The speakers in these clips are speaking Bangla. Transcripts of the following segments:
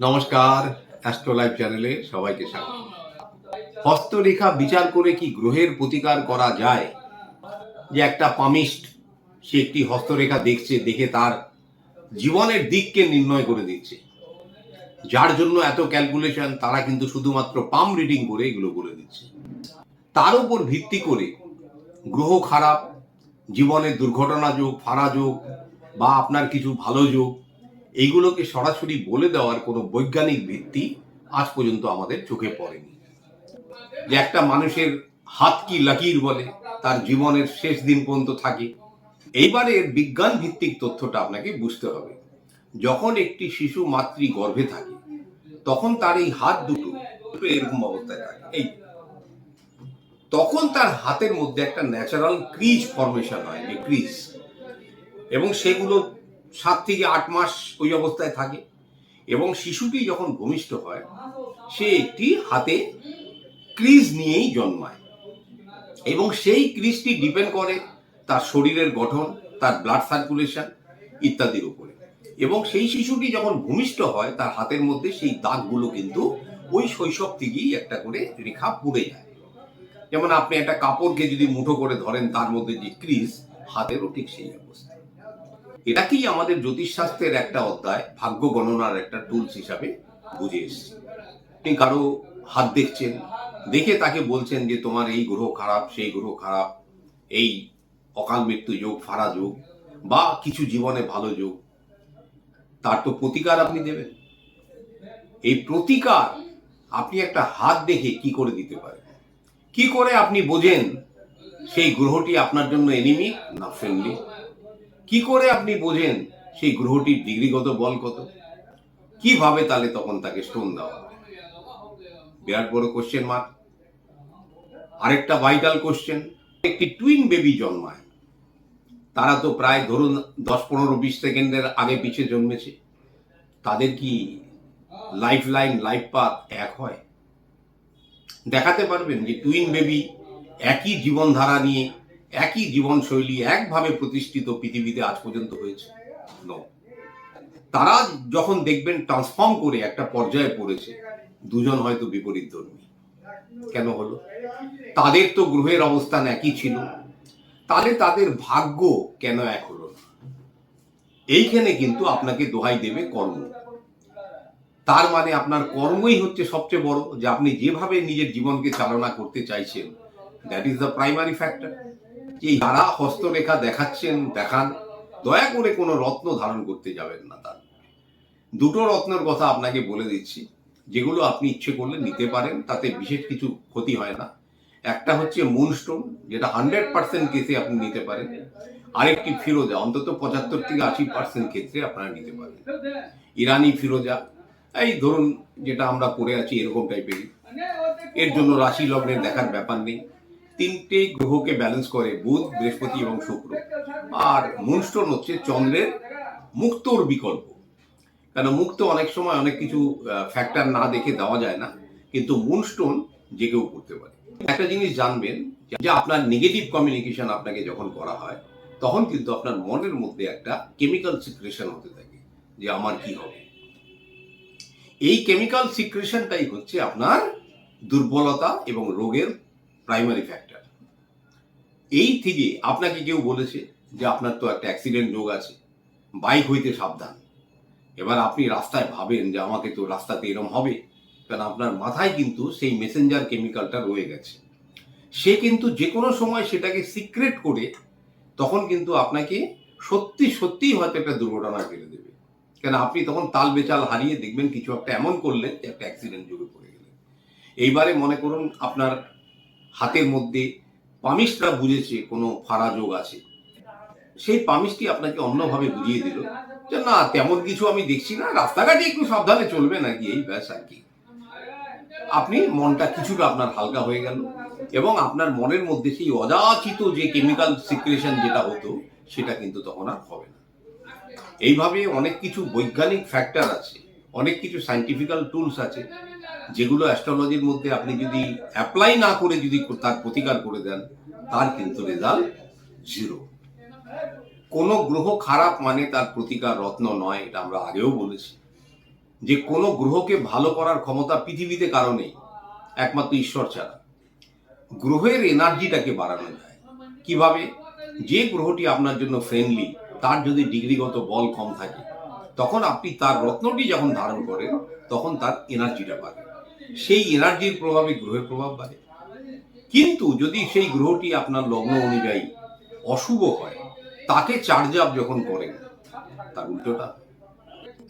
নমস্কার অ্যাস্ট্রো লাইভ চ্যানেলে সবাইকে স্বাগত। হস্তরেখা বিচার করে কি গ্রহের প্রতিকার করা যায়? যে একটা পামিস্ট, সে একটি হস্তরেখা দেখছে, দেখে তার জীবনের দিককে নির্ণয় করে দিচ্ছে। যার জন্য এত ক্যালকুলেশন তারা কিন্তু শুধুমাত্র পাম রিডিং করে এগুলো বলে দিচ্ছে। তার উপর ভিত্তি করে গ্রহ খারাপ জীবনের দুর্ঘটনা যোগ ফারা যোগ, বা আপনার কিছু ভালো যোগ এইগুলোকে সরাসরি বলে দেওয়ার কোনো বৈজ্ঞানিক ভিত্তি আজ পর্যন্ত আমাদের চোখে পড়েনি। যে একটা মানুষের হাত কি লাকির বলে, তার জীবনের শেষ দিন পর্যন্ত থাকে। এইবারে বিজ্ঞান ভিত্তিক তথ্যটা আপনাকে বুঝতে হবে। যখন একটি শিশু মাতৃ গর্ভে থাকে, তখন তার এই হাত দুটো দুটো এরকম অবস্থায় থাকে। এই তখন তার হাতের মধ্যে একটা ন্যাচারাল ক্রিজ ফর্মেশন হয়, যে ক্রিজ এবং সেগুলো সাত থেকে আট মাস ওই অবস্থায় থাকে এবং শিশুটি যখন ভূমিষ্ঠ হয়, সে একটি হাতে ক্রিজ নিয়েই জন্মায় এবং সেই ক্রিজটি ডিপেন্ড করে তার শরীরের গঠন, তার ব্লাড সার্কুলেশন ইত্যাদির উপরে। এবং সেই শিশুটি যখন ভূমিষ্ঠ হয়, তার হাতের মধ্যে সেই দাগগুলো কিন্তু ওই শৈশব থেকেই একটা করে রেখা পুড়ে যায়। যেমন আপনি একটা কাপড়কে যদি মুঠো করে ধরেন, তার মধ্যে যে ক্রিজ, হাতেরও ঠিক সেই অবস্থা। এটাকেই আমাদের জ্যোতিষশাস্ত্রের একটা অধ্যায়, ভাগ্য গণনার একটা টুলস হিসাবে বুঝে এসছে। আপনি কারও হাত দেখছেন, দেখে তাকে বলছেন যে তোমার এই গ্রহ খারাপ, সেই গ্রহ খারাপ, এই অকাল মৃত্যু যোগ ফারা যোগ, বা কিছু জীবনে ভালো যোগ, তার তো প্রতিকার আপনি দেবেন। এই প্রতিকার আপনি একটা হাত দেখে কি করে দিতে পারেন? কি করে আপনি বোঝেন সেই গ্রহটি আপনার জন্য এনিমি না ফ্রেন্ডলি কি করে আপনি বোঝেন সেই গ্রহটির ডিগ্রিগত বল কত? কীভাবে তাহলে তখন তাকে স্টোন দেওয়া? বিরাট বড় কোশ্চেন মার্ক আরেকটা ভাইটাল কোশ্চেন একটি টুইন বেবি জন্মায়। তারা তো প্রায় ধরুন দশ, পনেরো, বিশ সেকেন্ডের আগে পিছে জন্মেছে। তাদের কি লাইফ লাইন লাইফ পাথ এক হয়? দেখাতে পারবেন যে টুইন বেবি একই জীবনধারা নিয়ে একই জীবনশৈলী একভাবে প্রতিষ্ঠিত পৃথিবীতে আজ পর্যন্ত হয়েছে. তারা যখন দেখবেন ট্রান্সফর্ম করে একটা পর্যায়ে পড়েছে, দুজন হয়তো বিপরীত ধর্মী। কেন হলো? তাদের তো গ্রহের অবস্থান একই ছিল। তাহলে তাদের ভাগ্য কেন এক হলো এইখানে কিন্তু আপনাকে দোহাই দেবে কর্ম। তার মানে আপনার কর্মই হচ্ছে সবচেয়ে বড়, যে আপনি যেভাবে নিজের জীবনকে চালনা করতে চাইছেন that is the primary factor যে যারা হস্তরেখা দেখাচ্ছেন, দেখান। দয়া করে কোনো রত্ন ধারণ করতে যাবেন না তার। দুটো রত্নের কথা আপনাকে বলে দিচ্ছি। যেগুলো আপনি ইচ্ছে করলে নিতে পারেন, তাতে বিশেষ কিছু ক্ষতি হয় না। একটা হচ্ছে মুনস্টোন, যেটা হান্ড্রেড পার্সেন্ট কেসে আপনি নিতে পারেন। আরেকটি ফিরোজা, অন্তত পঁচাত্তর থেকে আশি পার্সেন্ট ক্ষেত্রে আপনারা নিতে পারেন। ইরানি ফিরোজা, এই ধরুন যেটা আমরা পড়ে আছি এরকম টাইপেরই এর জন্য রাশি লগ্নের দেখার ব্যাপার নেই। তিনটে গ্রহকে ব্যালেন্স করে বুধ, বৃহস্পতি এবং শুক্র। আর মুনস্টোন হচ্ছে চন্দ্রের মুক্তর বিকল্প। কেন মুক্ত অনেক সময় অনেক কিছু ফ্যাক্টর না দেখে দেওয়া যায় না, কিন্তু মুনস্টোন যে কেউ করতে পারে। একটা জিনিস জানবেন, যে আপনার নেগেটিভ কমিউনিকেশন আপনাকে যখন করা হয়, তখন কিন্তু আপনার মনের মধ্যে একটা কেমিক্যাল সিক্রেশন হতে থাকে, যে আমার কি হবে। এই কেমিক্যাল সিক্রেশনটাই হচ্ছে আপনার দুর্বলতা এবং রোগের প্রাইমারি ফ্যাক্টর এই থেকে আপনাকে কেউ বলেছে যে আপনার তো একটা অ্যাক্সিডেন্ট রোগ আছে বাইক হইতে সাবধান। এবার আপনি রাস্তায় ভাবেন যে আমাকে তো রাস্তাতে এরম হবে, কারণ আপনার মাথায় কিন্তু সেই মেসেঞ্জার কেমিক্যালটা রয়ে গেছে। সে কিন্তু যে কোনো সময় সেটাকে সিক্রেট করে তখন কিন্তু আপনাকে সত্যি সত্যিই হয়তো একটা দুর্ঘটনা ফেলে দেবে। কেন, আপনি তখন তাল বেচাল হারিয়ে দেখবেন কিছু একটা এমন করলেন যে একটা অ্যাক্সিডেন্ট যোগে পড়ে গেলেন। এইবারে মনে করুন আপনার হাতের মধ্যে পামিশটা বুঝেছে কোনো ফাড়া যোগ আছে। সেই পামিশটি আপনাকে অন্যভাবে বুঝিয়ে দিল। যে না, তেমন কিছু আমি দেখছি না। রাস্তাঘাটে একটু সাবধানে চলবে নাকি? এই ব্যাস আর কি। আপনি মনটা কিছুটা আপনার হালকা হয়ে গেল এবং আপনার মনের মধ্যে সেই অযাচিত যে কেমিক্যাল সিক্রেশন যেটা হতো, সেটা কিন্তু তখন আর হবে না। এইভাবে অনেক কিছু বৈজ্ঞানিক ফ্যাক্টর আছে, অনেক কিছু সাইন্টিফিক্যাল টুলস আছে যেগুলো অ্যাস্ট্রোলজির মধ্যে আপনি যদি অ্যাপ্লাই না করে যদি তার প্রতিকার করে দেন, তার কিন্তু রেজাল্ট জিরো কোনো গ্রহ খারাপ মানে তার প্রতিকার রত্ন নয়, এটা আমরা আগেও বলেছি। যে কোনো গ্রহকে ভালো করার ক্ষমতা পৃথিবীতে কারণেই একমাত্র ঈশ্বর ছাড়া। গ্রহের এনার্জিটাকে বাড়ানো যায়। কীভাবে? যে গ্রহটি আপনার জন্য ফ্রেন্ডলি তার যদি ডিগ্রিগত বল কম থাকে, তখন আপনি তার রত্নটি যখন ধারণ করেন, তখন তার এনার্জিটা বাড়ে। সেই এনার্জির প্রভাবে গ্রহের প্রভাব বাড়ে। কিন্তু যদি সেই গ্রহটি আপনার লগ্ন অনুযায়ী অশুভ হয়, তাকে চার্জ আপ যখন করেন, তার উল্টোটা।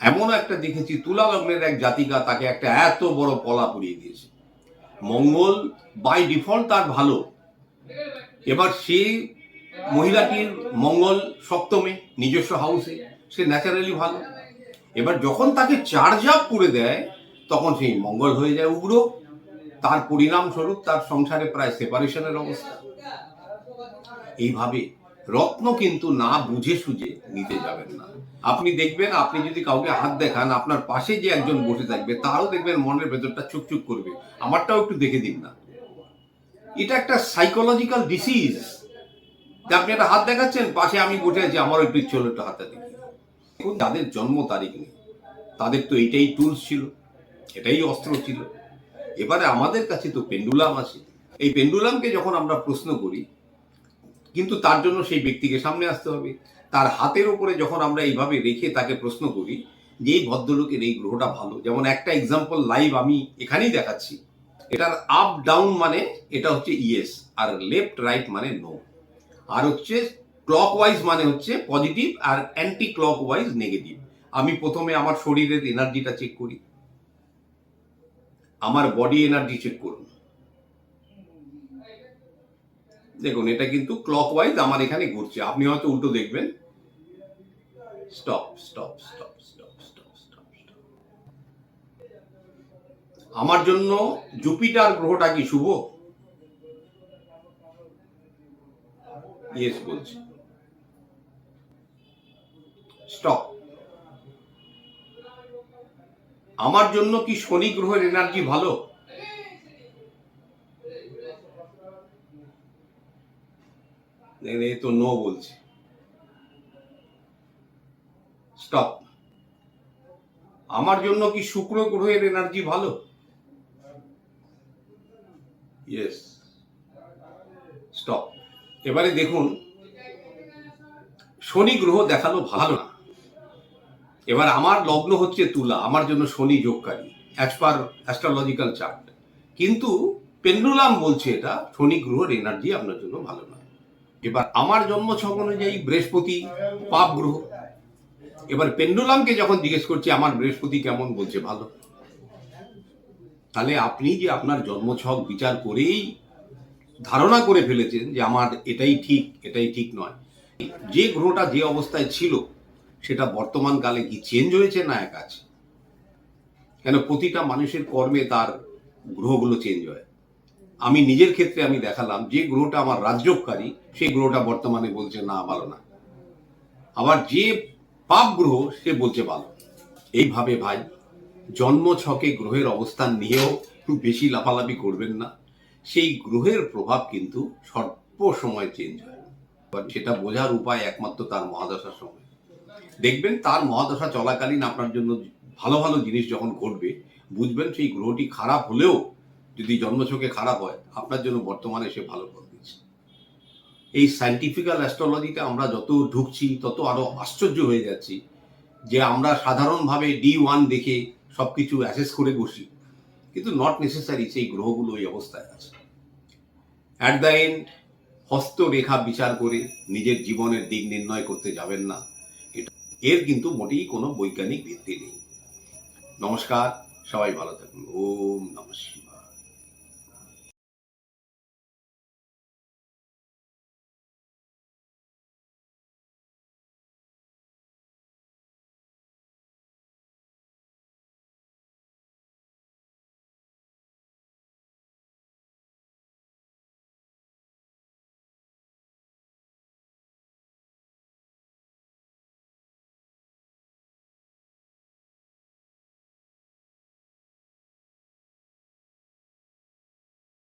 এমন একটা দেখেছি, তুলা লগ্নের এক জাতিকা তাকে একটা এত বড় পলা পুড়িয়ে দিয়েছে। মঙ্গল বাই ডিফল্ট তার ভালো। এবার সে মহিলাটির মঙ্গল সপ্তমে, নিজস্ব হাউসে সে ন্যাচারালি ভালো। এবার যখন তাকে চার্জ আপ করে দেয় তখন সেই মঙ্গল হয়ে যায় উগ্র। তার পরিণাম স্বরূপ তার সংসারে প্রায় সেপারেশনের অবস্থা। এইভাবে রত্ন কিন্তু না বুঝে সুঝে নিতে যাবেন না। আপনি দেখবেন, আপনি যদি কাউকে হাত দেখান, আপনার পাশে যে একজন বসে থাকবে, তারও দেখবেন মনের ভেতরটা চুকচুক করবে। আমারটাও একটু দেখে দিন না। এটা একটা সাইকোলজিক্যাল ডিসিজ আপনি একটা হাত দেখাচ্ছেন, পাশে আমি বসে আছি, আমারও একটু ইচ্ছে হলো একটু হাতটা দেখি। যাদের জন্ম তারিখ নেই, তাদের তো এইটাই টুলস ছিল। এটাই অস্ত্র ছিল। এবারে আমাদের কাছে তো পেন্ডুলাম আছে। এই পেন্ডুলামকে যখন আমরা প্রশ্ন করি, কিন্তু তার জন্য সেই ব্যক্তিকে সামনে আসতে হবে। তার হাতের উপরে যখন আমরা এইভাবে রেখে তাকে প্রশ্ন করি যে, এই ভদ্রলোকের এই গ্রহটা ভালো। যেমন একটা এক্সাম্পল লাইভ আমি এখানেই দেখাচ্ছি। এটার আপ ডাউন মানে এটা হচ্ছে ইয়েস আর লেফট রাইট মানে নো আর হচ্ছে ক্লক ওয়াইজ মানে হচ্ছে পজিটিভ আর অ্যান্টি ক্লক ওয়াইজ নেগেটিভ আমি প্রথমে আমার শরীরের এনার্জিটা চেক করি। আমার বডি এনার্জি চেক করুন। দেখুন, এটা কিন্তু ক্লক ওয়াইজ আমার এখানে ঘুরছে। আপনি হয়তো উল্টো দেখবেন। Stop stop stop stop stop stop আমার জন্য জুপিটার গ্রহটা কি শুভ? ইয়েস বলছি। স্টপ আমার জন্য কি শনি গ্রহের এনার্জি ভালো? তো নো বলছে। স্টপ আমার জন্য কি শুক্র গ্রহের এনার্জি ভালো? ইয়েস স্টপ এবারে দেখুন, শনি গ্রহ দেখাল ভালো না। এবার আমার লগ্ন হচ্ছে তুলা, আমার জন্য শনি যোগকারী অ্যাজ পার অ্যাস্ট্রোলজিক্যাল চার্ট কিন্তু পেন্ডুলাম বলছে এটা, শনি গ্রহের এনার্জি আপনার জন্য ভালো নয় এবার আমার জন্ম ছক অনুযায়ী বৃহস্পতি পাপ গ্রহ। এবার পেন্ডুলামকে যখন জিজ্ঞেস করছি, আমার বৃহস্পতি কেমন? বলছে, ভালো। তাহলে আপনি যে আপনার জন্ম জন্মছক বিচার করেই ধারণা করে ফেলেছেন যে আমার এটাই ঠিক এটাই ঠিক নয়। যে গ্রহটা যে অবস্থায় ছিল সেটা বর্তমান কালে কি চেঞ্জ হয়েছে না এক আছে? কেন প্রতিটা মানুষের কর্মে তার গ্রহগুলো চেঞ্জ হয়। আমি নিজের ক্ষেত্রে আমি দেখালাম, যে গ্রহটা আমার রাজযোগকারী সেই গ্রহটা বর্তমানে বলছে না, ভালো না। আবার যে পাপ গ্রহ, সে বলছে ভালো। এইভাবে ভাই, জন্ম ছকে গ্রহের অবস্থান নিয়েও একটু বেশি লাফালাফি করবেন না। সেই গ্রহের প্রভাব কিন্তু সর্বসময় চেঞ্জ হয়। সেটা বোঝার উপায় একমাত্র তার মহাদশার সময় দেখবেন তার মহাদশা চলাকালীন আপনার জন্য ভালো ভালো জিনিস যখন ঘটবে, বুঝবেন সেই গ্রহটি খারাপ হলেও যদি জন্মছকে খারাপ হয়, আপনার জন্য বর্তমানে সে ভালো ফল দিচ্ছে। এই সায়েন্টিফিক্যাল অ্যাস্ট্রোলজিতে আমরা যত ঢুকছি, তত আরও আশ্চর্য হয়ে যাচ্ছি যে আমরা সাধারণভাবে ডি ওয়ান দেখে সব কিছু অ্যাসেস করে বসি, কিন্তু নট নেসেসারি সেই গ্রহগুলো এই অবস্থায় আছে। অ্যাট দ্য এন্ড হস্তরেখা বিচার করে নিজের জীবনের দিক নির্ণয় করতে যাবেন না। এর কিন্তু মোটেই কোনো বৈজ্ঞানিক ভিত্তি নেই। নমস্কার সবাই ভালো থাকুন। ওম নমস্কার